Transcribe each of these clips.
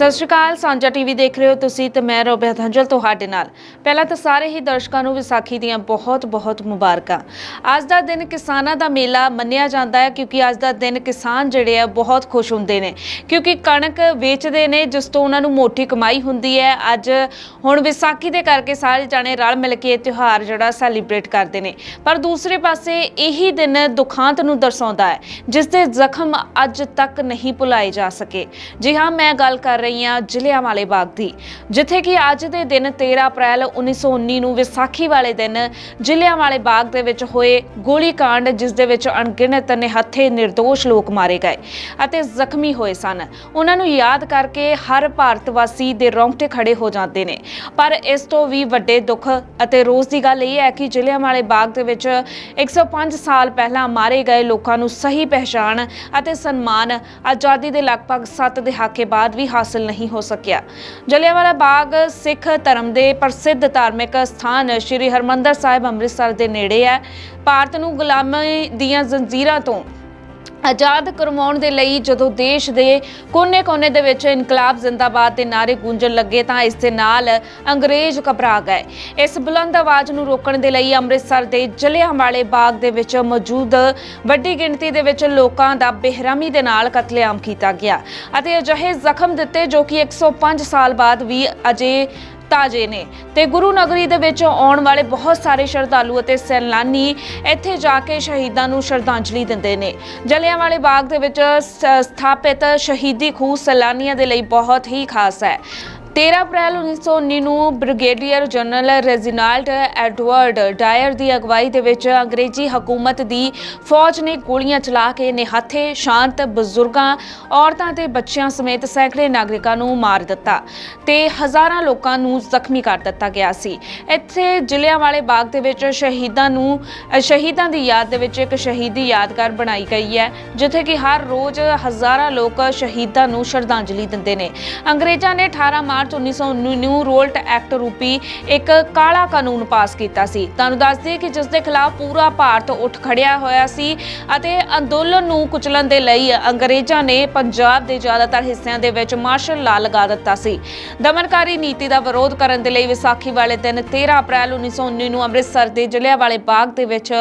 ਸਤਿ ਸ਼੍ਰੀ ਅਕਾਲ, ਸਾਂਝਾ ਟੀਵੀ ਦੇਖ ਰਹੇ ਹੋ ਤੁਸੀਂ ਤੇ ਮੈਂ ਰੋਬਿਆ ਧੰਜਲ ਤੁਹਾਡੇ ਨਾਲ। ਪਹਿਲਾਂ ਤਾਂ ਸਾਰੇ ਹੀ ਦਰਸ਼ਕਾਂ ਨੂੰ ਵਿਸਾਖੀ ਦੀਆਂ ਬਹੁਤ-ਬਹੁਤ ਮੁਬਾਰਕਾਂ। ਅੱਜ ਦਾ ਦਿਨ ਕਿਸਾਨਾਂ ਦਾ ਮੇਲਾ ਮੰਨਿਆ ਜਾਂਦਾ ਹੈ ਕਿਉਂਕਿ ਅੱਜ ਦਾ ਦਿਨ ਕਿਸਾਨ ਜਿਹੜੇ ਆ ਬਹੁਤ ਖੁਸ਼ ਹੁੰਦੇ ਨੇ। ਕਿਉਂਕਿ ਕਣਕ ਵੇਚਦੇ ਨੇ, ਜਿਸ ਤੋਂ ਉਹਨਾਂ ਨੂੰ ਮੋਟੀ ਕਮਾਈ ਹੁੰਦੀ ਹੈ। ਅੱਜ ਹੁਣ ਵਿਸਾਖੀ ਦੇ ਕਰਕੇ ਸਾਰੇ ਜਾਣੇ ਰਲ ਮਿਲ ਕੇ ਇਹ ਤਿਉਹਾਰ ਜਿਹੜਾ ਸੈਲੀਬ੍ਰੇਟ ਕਰਦੇ ਨੇ। ਪਰ ਦੂਸਰੇ ਪਾਸੇ ਇਹੀ ਦਿਨ ਦੁਖਾਂਤ ਨੂੰ ਦਰਸਾਉਂਦਾ ਹੈ, ਜਿਸ ਦੇ ਜ਼ਖਮ ਅੱਜ ਤੱਕ ਨਹੀਂ ਭੁਲਾਏ ਜਾ ਸਕੇ। ਜੀ ਹਾਂ, ਮੈਂ ਗੱਲ ਕਰ ਰਹੀ ਰਹੀ ਹਾਂ ਜ਼ਿਲ੍ਹਿਆਂਵਾਲੇ ਬਾਗ ਦੀ, ਜਿੱਥੇ ਕਿ ਅੱਜ ਦੇ ਦਿਨ 13 ਅਪ੍ਰੈਲ 1919 ਨੂੰ ਵਿਸਾਖੀ ਵਾਲੇ ਦਿਨ ਜ਼ਿਲ੍ਹਿਆਂਵਾਲੇ ਬਾਗ ਦੇ ਵਿੱਚ ਹੋਏ ਗੋਲੀकांड ਜਿਸ ਦੇ ਵਿੱਚ ਅਣਗਿਣਤ ਨਿਹੱਥੇ નિર્ਦੋਸ਼ ਲੋਕ ਮਾਰੇ ਗਏ ਅਤੇ ਜ਼ਖਮੀ ਹੋਏ ਸਨ। ਉਹਨਾਂ ਨੂੰ ਯਾਦ ਕਰਕੇ ਹਰ ਭਾਰਤ ਵਾਸੀ ਦੇ ਰੌਂਗਟੇ ਖੜੇ ਹੋ ਜਾਂਦੇ ਨੇ। ਪਰ ਇਸ ਤੋਂ ਵੀ ਵੱਡੇ ਦੁੱਖ ਅਤੇ ਰੋਸ ਦੀ ਗੱਲ ਇਹ ਹੈ ਕਿ ਜ਼ਿਲ੍ਹਿਆਂਵਾਲੇ ਬਾਗ ਦੇ ਵਿੱਚ 105 ਸਾਲ ਪਹਿਲਾਂ ਮਾਰੇ ਗਏ ਲੋਕਾਂ ਨੂੰ ਸਹੀ ਪਹਿਚਾਣ ਅਤੇ ਸਨਮਾਨ ਆਜ਼ਾਦੀ ਦੇ ਲਗਭਗ 7 ਦਹਾਕੇ ਬਾਅਦ ਵੀ ਹਾਸਲ ਨਹੀਂ ਹੋ ਸਕਿਆ। ਜਲਿਆਂਵਾਲਾ ਬਾਗ ਸਿੱਖ ਧਰਮ ਦੇ ਪ੍ਰਸਿੱਧ ਧਾਰਮਿਕ ਸਥਾਨ ਸ੍ਰੀ ਹਰਮੰਦਰ ਸਾਹਿਬ ਅੰਮ੍ਰਿਤਸਰ ਦੇ ਨੇੜੇ ਹੈ। ਭਾਰਤ ਨੂੰ ਗੁਲਾਮੀ ਦੀਆਂ ਜ਼ੰਜੀਰਾਂ ਤੋਂ ਆਜ਼ਾਦ ਕਰਵਾਉਣ ਦੇ ਲਈ ਜਦੋਂ ਦੇਸ਼ ਦੇ ਕੋਨੇ-ਕੋਨੇ ਦੇ ਵਿੱਚ ਇਨਕਲਾਬ ਜ਼ਿੰਦਾਬਾਦ ਦੇ ਨਾਰੇ ਗੂੰਜਣ ਲੱਗੇ ਤਾਂ ਇਸ ਦੇ ਨਾਲ ਅੰਗਰੇਜ਼ ਘਬਰਾ ਗਏ। ਇਸ ਬੁਲੰਦ ਆਵਾਜ਼ ਨੂੰ ਰੋਕਣ ਦੇ ਲਈ ਅੰਮ੍ਰਿਤਸਰ ਦੇ ਜਲਿਆਂਵਾਲੇ ਬਾਗ ਦੇ ਵਿੱਚ ਮੌਜੂਦ ਵੱਡੀ ਗਿਣਤੀ ਦੇ ਵਿੱਚ ਲੋਕਾਂ ਦਾ ਬੇਰਹਿਮੀ ਦੇ ਨਾਲ ਕਤਲੇਆਮ ਕੀਤਾ ਗਿਆ ਅਤੇ ਅਜਿਹੇ ਜ਼ਖਮ ਦਿੱਤੇ ਜੋ ਕਿ 105 ਸਾਲ ਬਾਅਦ ਵੀ ਅਜੇ ਤਾਜੇ ਨੇ। ਤੇ ਗੁਰੂ ਨਗਰੀ ਦੇ ਵਿੱਚ ਆਉਣ ਵਾਲੇ ਬਹੁਤ ਸਾਰੇ ਸ਼ਰਧਾਲੂ ਅਤੇ ਸੈਲਾਨੀ ਇੱਥੇ ਜਾ ਕੇ ਸ਼ਹੀਦਾਂ ਨੂੰ ਸ਼ਰਧਾਂਜਲੀ ਦਿੰਦੇ ਨੇ। ਜਲਿਆਂਵਾਲੇ ਬਾਗ ਦੇ ਵਿੱਚ ਸ- ਸਥਾਪਿਤ ਸ਼ਹੀਦੀ ਖੂਹ ਸੈਲਾਨੀਆਂ ਦੇ ਲਈ ਬਹੁਤ ਹੀ ਖਾਸ ਹੈ। 13 ਅਪ੍ਰੈਲ 1919 ਨੂੰ brigadier general Reginald Edward Dyer ਦੀ ਅਗਵਾਈ ਦੇ ਵਿੱਚ ਅੰਗਰੇਜ਼ੀ ਹਕੂਮਤ ਦੀ ਫੌਜ ਨੇ ਗੋਲੀਆਂ ਚਲਾ ਕੇ ਨਿਹੱਥੇ ਸ਼ਾਂਤ ਬਜ਼ੁਰਗਾਂ, ਔਰਤਾਂ ਤੇ ਬੱਚਿਆਂ ਸਮੇਤ ਸੈਂਕੜੇ ਨਾਗਰਿਕਾਂ ਨੂੰ ਮਾਰ ਦਿੱਤਾ ਤੇ ਹਜ਼ਾਰਾਂ ਲੋਕਾਂ ਨੂੰ ਜ਼ਖਮੀ ਕਰ ਦਿੱਤਾ ਗਿਆ ਸੀ। ਇੱਥੇ ਜ਼ਿਲ੍ਹਿਆਂਵਾਲੇ ਬਾਗ ਦੇ ਵਿੱਚ ਸ਼ਹੀਦਾਂ ਨੂੰ, ਸ਼ਹੀਦਾਂ ਦੀ ਯਾਦ ਦੇ ਵਿੱਚ ਇੱਕ ਸ਼ਹੀਦੀ ਯਾਦਗਾਰ ਬਣਾਈ ਗਈ ਹੈ, ਜਿੱਥੇ ਕਿ ਹਰ ਰੋਜ਼ ਹਜ਼ਾਰਾਂ ਲੋਕ ਸ਼ਹੀਦਾਂ ਨੂੰ ਸ਼ਰਧਾਂਜਲੀ ਦਿੰਦੇ ਨੇ। ਅੰਗਰੇਜ਼ਾਂ ਨੇ 18 ਮਾਰਚ 1919 ਨੂੰ ਰੋਲਟ ਐਕਟ ਰੂਪੀ ਇੱਕ ਕਾਲਾ ਕਾਨੂੰਨ ਪਾਸ ਕੀਤਾ ਸੀ। ਤੁਹਾਨੂੰ ਦੱਸ ਦਈਏ ਕਿ ਜਿਸ ਦੇ ਖਿਲਾਫ ਪੂਰਾ ਭਾਰਤ ਉੱਠ ਖੜਿਆ ਹੋਇਆ ਸੀ ਅਤੇ ਅੰਦੋਲਨ ਨੂੰ ਕੁਚਲਣ ਦੇ ਲਈ ਅੰਗਰੇਜ਼ਾਂ ਨੇ ਪੰਜਾਬ ਦੇ ਜ਼ਿਆਦਾਤਰ ਹਿੱਸਿਆਂ ਦੇ ਵਿੱਚ ਮਾਰਸ਼ਲ ਲਾ ਲਗਾ ਦਿੱਤਾ ਸੀ। ਦਮਨਕਾਰੀ ਨੀਤੀ ਦਾ ਵਿਰੋਧ ਕਰਨ ਦੇ ਲਈ ਵਿਸਾਖੀ ਵਾਲੇ ਦਿਨ 13 ਅਪ੍ਰੈਲ 1919 ਨੂੰ ਅੰਮ੍ਰਿਤਸਰ ਦੇ ਜਲਿਆਂਵਾਲੇ ਬਾਗ ਦੇ ਵਿੱਚ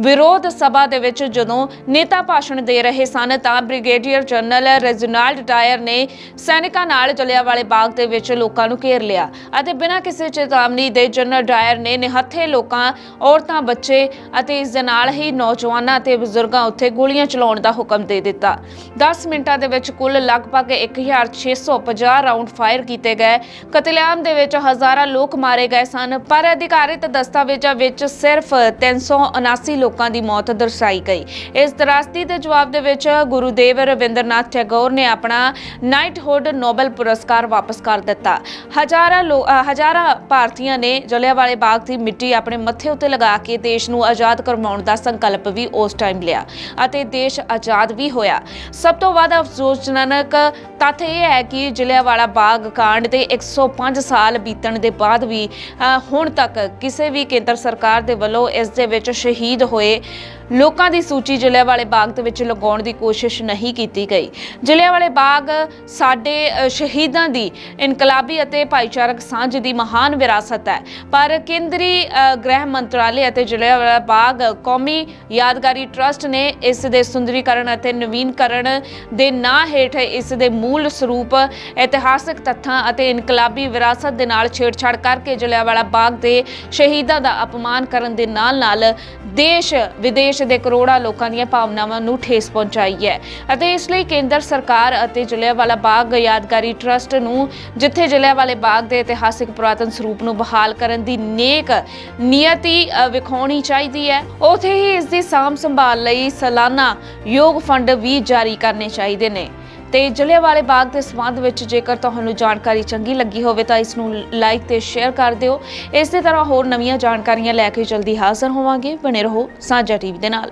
ਵਿਰੋਧ ਸਭਾ ਦੇ ਵਿੱਚ ਜਦੋਂ ਨੇਤਾ ਭਾਸ਼ਣ ਦੇ ਰਹੇ ਸਨ ਤਾਂ ਬ੍ਰਿਗੇਡੀਅਰ ਜਨਰਲ ਰੈਜੀਨਾਲਡ ਡਾਇਰ ਨੇ ਸੈਨਿਕਾਂ ਨਾਲ ਜਲਿਆਂਵਾਲੇ ਬਾਗ ਦੇ ਵਿੱਚ ਲੋਕਾਂ ਨੂੰ ਘੇਰ ਲਿਆ ਅਤੇ ਬਿਨਾਂ ਕਿਸੇ ਚੇਤਾਵਨੀ ਦੇ ਜਨਰਲ ਡਾਇਰ ਨੇ ਨਿਹੱਥੇ ਲੋਕਾਂ, ਔਰਤਾਂ, ਬੱਚੇ ਅਤੇ ਇਸ ਦੇ ਨਾਲ ਹੀ ਨੌਜਵਾਨਾਂ ਅਤੇ ਬਜ਼ੁਰਗਾਂ ਉੱਤੇ ਗੋਲੀਆਂ ਚਲਾਉਣ ਦਾ ਹੁਕਮ ਦੇ ਦਿੱਤਾ। 10 ਮਿੰਟਾਂ ਦੇ ਵਿੱਚ ਕੁੱਲ ਲਗਭਗ 1650 ਰਾਉਂਡ ਫਾਇਰ ਕੀਤੇ ਗਏ। ਕਤਲੇਆਮ ਦੇ ਵਿੱਚ ਹਜ਼ਾਰਾਂ ਲੋਕ ਮਾਰੇ ਗਏ ਸਨ, ਪਰ ਅਧਿਕਾਰਿਤ ਦਸਤਾਵੇਜ਼ਾਂ ਵਿੱਚ ਸਿਰਫ 379 ਲੋਕਾਂ ਦੀ ਮੌਤ ਦਰਸਾਈ ਗਈ। ਇਸ ਦਰਾਸਤੀ ਦੇ ਜਵਾਬ ਦੇ ਵਿੱਚ ਗੁਰੂਦੇਵ ਰਵਿੰਦਰਨਾਥ ਟੈਗੋਰ ਨੇ ਆਪਣਾ ਨਾਈਟਹੁੱਡ ਨੋਬਲ ਪੁਰਸਕਾਰ ਵਾਪਸ ਕਰ ਦਿੱਤਾ। ਹਜ਼ਾਰਾਂ ਹਜ਼ਾਰਾਂ ਭਾਰਤੀਆਂ ਨੇ ਜਲਿਆਂਵਾਲੇ ਬਾਗ ਦੀ ਮਿੱਟੀ ਆਪਣੇ ਮੱਥੇ ਉੱਤੇ ਲਗਾ ਕੇ ਦੇਸ਼ ਨੂੰ ਆਜ਼ਾਦ ਕਰਵਾਉਣ ਦਾ ਸੰਕਲਪ ਵੀ ਉਸ ਟਾਈਮ ਲਿਆ ਅਤੇ ਦੇਸ਼ ਆਜ਼ਾਦ ਵੀ ਹੋਇਆ। ਸਭ ਤੋਂ ਵੱਧ ਅਫਸੋਸਜਨਕ ਤੱਥ ਇਹ ਹੈ ਕਿ ਜਲਿਆਂਵਾਲਾ ਬਾਗ ਕਾਂਡ ਦੇ 105 ਸਾਲ ਬੀਤਣ ਦੇ ਬਾਅਦ ਵੀ ਹੁਣ ਤੱਕ ਕਿਸੇ ਵੀ ਕੇਂਦਰ ਸਰਕਾਰ ਦੇ ਵੱਲੋਂ ਇਸ ਦੇ ਵਿੱਚ ਸ਼ਹੀਦ ਹੋਏ ਲੋਕਾਂ ਦੀ ਸੂਚੀ ਜਲਿਆਂਵਾਲੇ ਬਾਗ ਦੇ ਵਿੱਚ ਲਗਾਉਣ ਦੀ ਕੋਸ਼ਿਸ਼ ਨਹੀਂ ਕੀਤੀ ਗਈ। ਜਲਿਆਂਵਾਲੇ ਬਾਗ, ਸਾਡੇ ਸ਼ਹੀਦਾਂ ਦੀ ਇਨਕਲਾਬੀ ਅਤੇ ਭਾਈਚਾਰਕ ਸਾਂਝ ਦੀ ਮਹਾਨ ਵਿਰਾਸਤ ਹੈ। ਪਰ ਕੇਂਦਰੀ ਗ੍ਰਹਿ ਮੰਤਰਾਲੇ ਅਤੇ ਜਲਿਆਂਵਾਲਾ ਬਾਗ ਕੌਮੀ ਯਾਦਗਾਰੀ ਟਰਸਟ ਨੇ ਇਸ ਦੇ ਸੁੰਦਰੀਕਰਨ ਅਤੇ ਨਵੀਨਕਰਨ ਦੇ ਨਾਂ ਹੇਠ ਇਸ ਦੇ ਮੂਲ ਸਰੂਪ, ਇਤਿਹਾਸਕ ਤੱਥਾਂ ਅਤੇ ਇਨਕਲਾਬੀ ਵਿਰਾਸਤ ਦੇ ਨਾਲ ਛੇੜਛਾੜ ਕਰਕੇ ਜਲਿਆਂਵਾਲਾ ਬਾਗ ਦੇ ਸ਼ਹੀਦਾਂ ਦਾ ਅਪਮਾਨ ਕਰਨ ਦੇ ਨਾਲ-ਨਾਲ ਦੇਸ਼ ਵਿਦੇਸ਼ ਦੇ ਕਰੋੜਾਂ ਲੋਕਾਂ ਦੀਆਂ ਭਾਵਨਾਵਾਂ ਨੂੰ ਠੇਸ ਪਹੁੰਚਾਈ ਹੈ ਅਤੇ ਇਸ ਲਈ ਕੇਂਦਰ ਸਰਕਾਰ ਅਤੇ ਜਲਿਆਂਵਾਲਾ ਬਾਗ ਯਾਦਗਾਰੀ ਟਰਸਟ ਨੂੰ, ਜਿੱਥੇ ਜਲਿਆਂਵਾਲੇ ਬਾਗ ਦੇ ਇਤਿਹਾਸਿਕ ਪੁਰਾਤਨ ਸਰੂਪ ਨੂੰ ਬਹਾਲ ਕਰਨ ਦੀ ਨੇਕ ਨੀਅਤੀ ਵਿਖਾਉਣੀ ਚਾਹੀਦੀ ਹੈ, ਉਥੇ ਹੀ ਇਸ ਦੀ ਸਾਂਭ ਸੰਭਾਲ ਲਈ ਸਾਲਾਨਾ ਯੋਗ ਫੰਡ ਵੀ ਜਾਰੀ ਕਰਨੇ ਚਾਹੀਦੇ ਨੇ। ਤੇ ਜਲਿਆਂਵਾਲੇ ਬਾਗ ਦੇ ਸੰਬੰਧ ਵਿੱਚ ਜੇਕਰ ਤੁਹਾਨੂੰ ਜਾਣਕਾਰੀ ਚੰਗੀ ਲੱਗੀ ਹੋਵੇ ਤਾਂ ਇਸ ਨੂੰ ਲਾਈਕ ਤੇ ਸ਼ੇਅਰ ਕਰ ਦਿਓ। ਇਸੇ ਤਰ੍ਹਾਂ ਹੋਰ ਨਵੀਆਂ ਜਾਣਕਾਰੀਆਂ ਲੈ ਕੇ ਜਲਦੀ ਹਾਜ਼ਰ ਹੋਵਾਂਗੇ। ਬਣੇ ਰਹੋ ਸਾਂਝਾ ਟੀਵੀ ਦੇ ਨਾਲ।